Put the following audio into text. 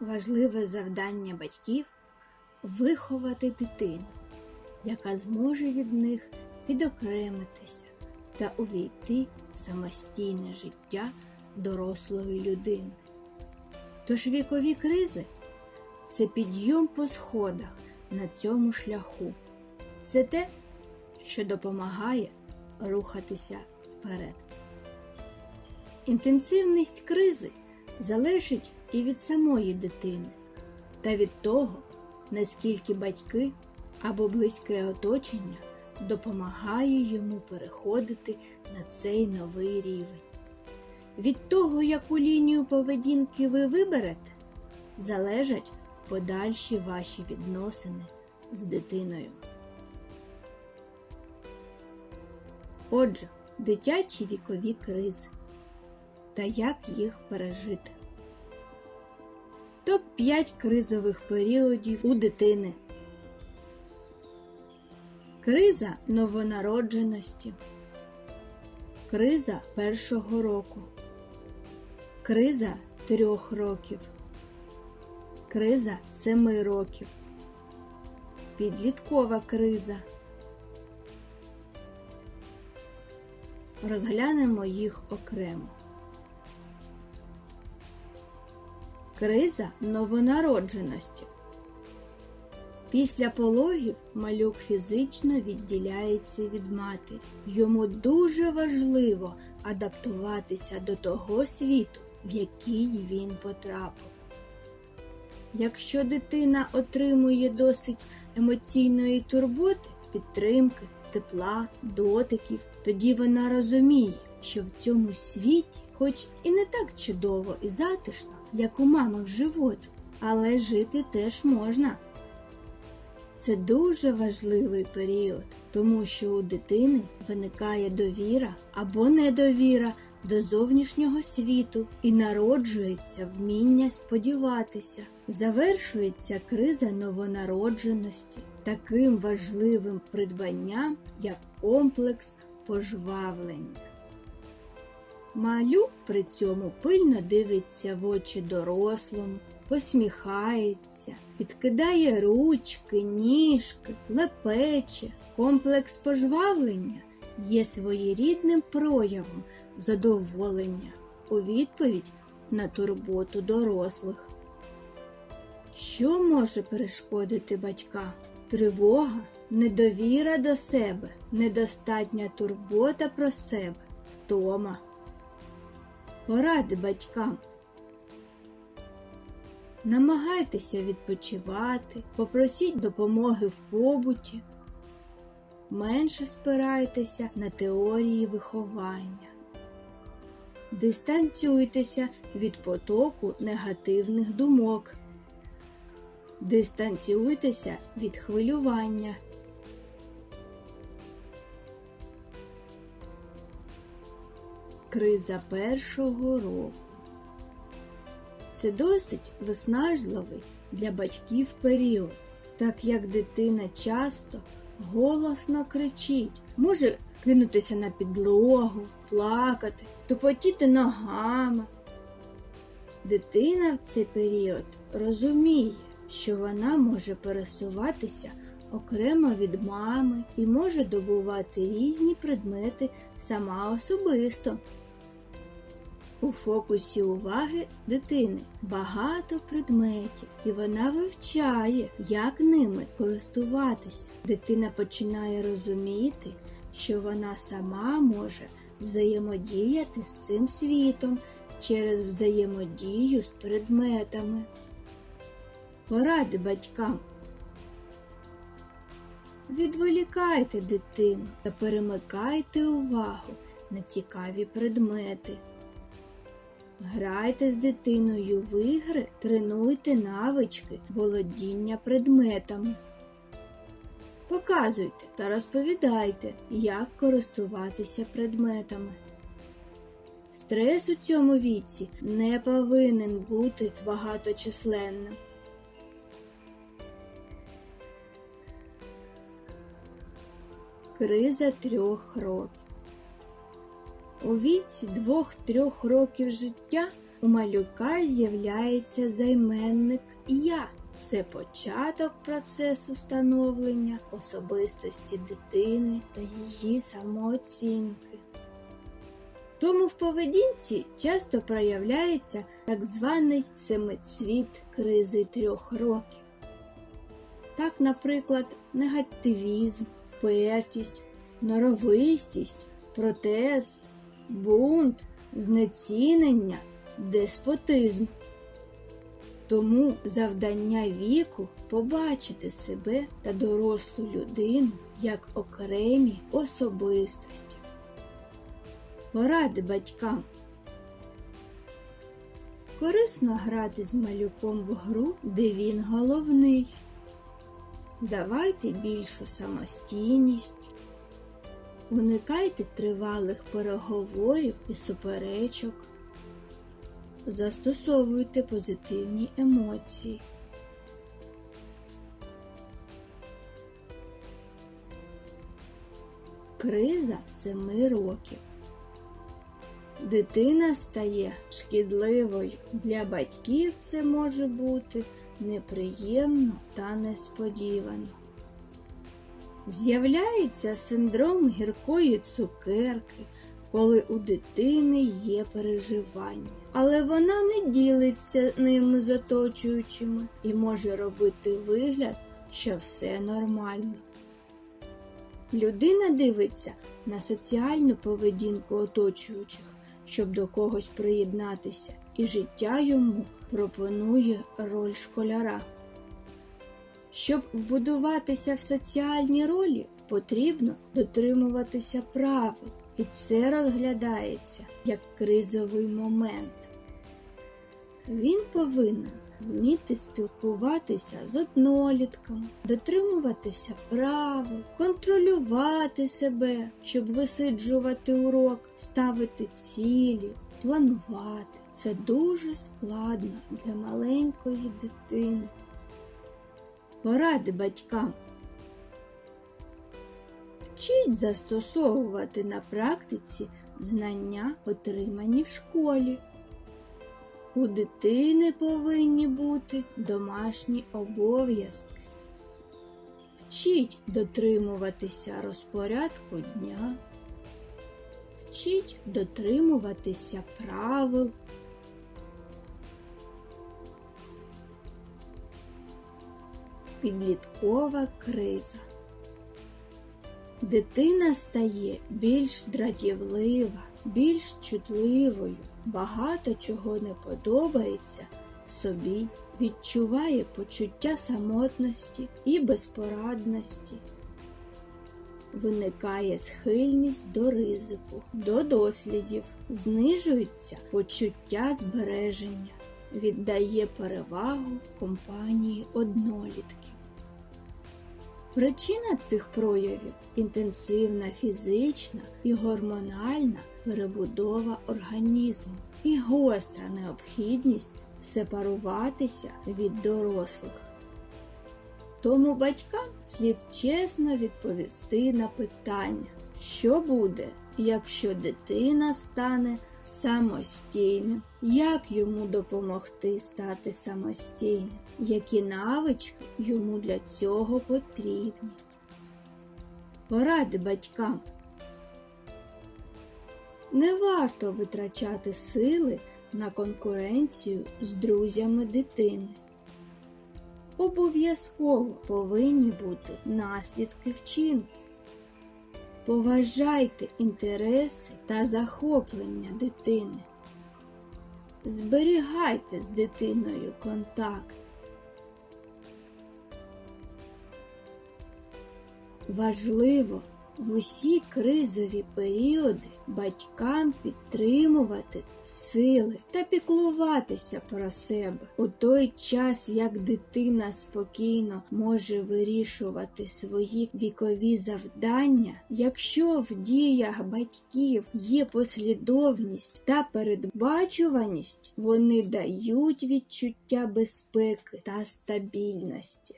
Важливе завдання батьків виховати дитину, яка зможе від них відокремитися та увійти в самостійне життя дорослої людини. Тож вікові кризи це підйом по сходах на цьому шляху. Це те, що допомагає рухатися вперед. Інтенсивність кризи залежить і від самої дитини, та від того, наскільки батьки або близьке оточення допомагає йому переходити на цей новий рівень. Від того, яку лінію поведінки ви виберете, залежать подальші ваші відносини з дитиною. Отже, дитячі вікові кризи та як їх пережити. Топ-5 кризових періодів у дитини. Криза новонародженості. Криза першого року. Криза трьох років. Криза семи років. Підліткова криза. Розглянемо їх окремо. Криза новонародженості. Після пологів малюк фізично відділяється від матері. Йому дуже важливо адаптуватися до того світу, в який він потрапив. Якщо дитина отримує досить емоційної турботи, підтримки, тепла, дотиків, тоді вона розуміє, що в цьому світі, хоч і не так чудово і затишно, як у мами в животику, але жити теж можна. Це дуже важливий період, тому що у дитини виникає довіра або недовіра до зовнішнього світу і народжується вміння сподіватися. Завершується криза новонародженості таким важливим придбанням, як комплекс пожвавлення. Малюк при цьому пильно дивиться в очі дорослому, посміхається, підкидає ручки, ніжки, лепече. Комплекс пожвавлення є своєрідним проявом задоволення у відповідь на турботу дорослих. Що може перешкодити батькам? Тривога, недовіра до себе, недостатня турбота про себе, втома. Поради батькам. Намагайтеся відпочивати, попросіть допомоги в побуті, менше спирайтеся на теорії виховання, дистанціюйтеся від потоку негативних думок, дистанціюйтеся від хвилювання. Криза першого року. Це досить виснажливий для батьків період, так як дитина часто голосно кричить, може кинутися на підлогу, плакати, тупотіти ногами. Дитина в цей період розуміє, що вона може пересуватися окремо від мами і може добувати різні предмети сама особисто. У фокусі уваги дитини багато предметів, і вона вивчає, як ними користуватися. Дитина починає розуміти, що вона сама може взаємодіяти з цим світом через взаємодію з предметами. Поради батькам. Відволікайте дитину та перемикайте увагу на цікаві предмети. Грайте з дитиною в ігри, тренуйте навички володіння предметами. Показуйте та розповідайте, як користуватися предметами. Стрес у цьому віці не повинен бути багаточисленним. Криза трьох років. У віці двох-трьох років життя у малюка з'являється займенник Я. Це початок процесу становлення особистості дитини та її самооцінки. Тому в поведінці часто проявляється так званий семицвіт кризи трьох років. Так, наприклад, негативізм, впертість, норовистість, протест, бунт, знецінення, деспотизм. Тому завдання віку побачити себе та дорослу людину як окремі особистості. Поради батькам. Корисно грати з малюком в гру, де він головний. Давайте більшу самостійність. Уникайте тривалих переговорів і суперечок. Застосовуйте позитивні емоції. Криза семи років. Дитина стає шкідливою. Для батьків це може бути неприємно та несподівано. З'являється синдром гіркої цукерки, коли у дитини є переживання, але вона не ділиться ними з оточуючими і може робити вигляд, що все нормально. Людина дивиться на соціальну поведінку оточуючих, щоб до когось приєднатися, і життя йому пропонує роль школяра. Щоб вбудуватися в соціальні ролі, потрібно дотримуватися правил, і це розглядається як кризовий момент. Він повинен вміти спілкуватися з однолітками, дотримуватися правил, контролювати себе, щоб висиджувати урок, ставити цілі, планувати. Це дуже складно для маленької дитини. Поради батькам. Вчіть застосовувати на практиці знання, отримані в школі. У дитини повинні бути домашні обов'язки. Вчіть дотримуватися розпорядку дня. Вчіть дотримуватися правил. Підліткова криза. Дитина стає більш дратівлива, більш чутливою, багато чого не подобається в собі, відчуває почуття самотності і безпорадності. Виникає схильність до ризику, до дослідів, знижується почуття збереження, віддає перевагу компанії однолітків. Причина цих проявів інтенсивна фізична і гормональна перебудова організму і гостра необхідність сепаруватися від дорослих. Тому батькам слід чесно відповісти на питання, що буде, якщо дитина стане самостійним, як йому допомогти стати самостійним, які навички йому для цього потрібні. Поради батькам. Не варто витрачати сили на конкуренцію з друзями дитини. Обов'язково повинні бути наслідки вчинків. Поважайте інтереси та захоплення дитини. Зберігайте з дитиною контакт. Важливо в усі кризові періоди батькам підтримувати сили та піклуватися про себе у той час, як дитина спокійно може вирішувати свої вікові завдання, якщо в діях батьків є послідовність та передбачуваність, вони дають відчуття безпеки та стабільності.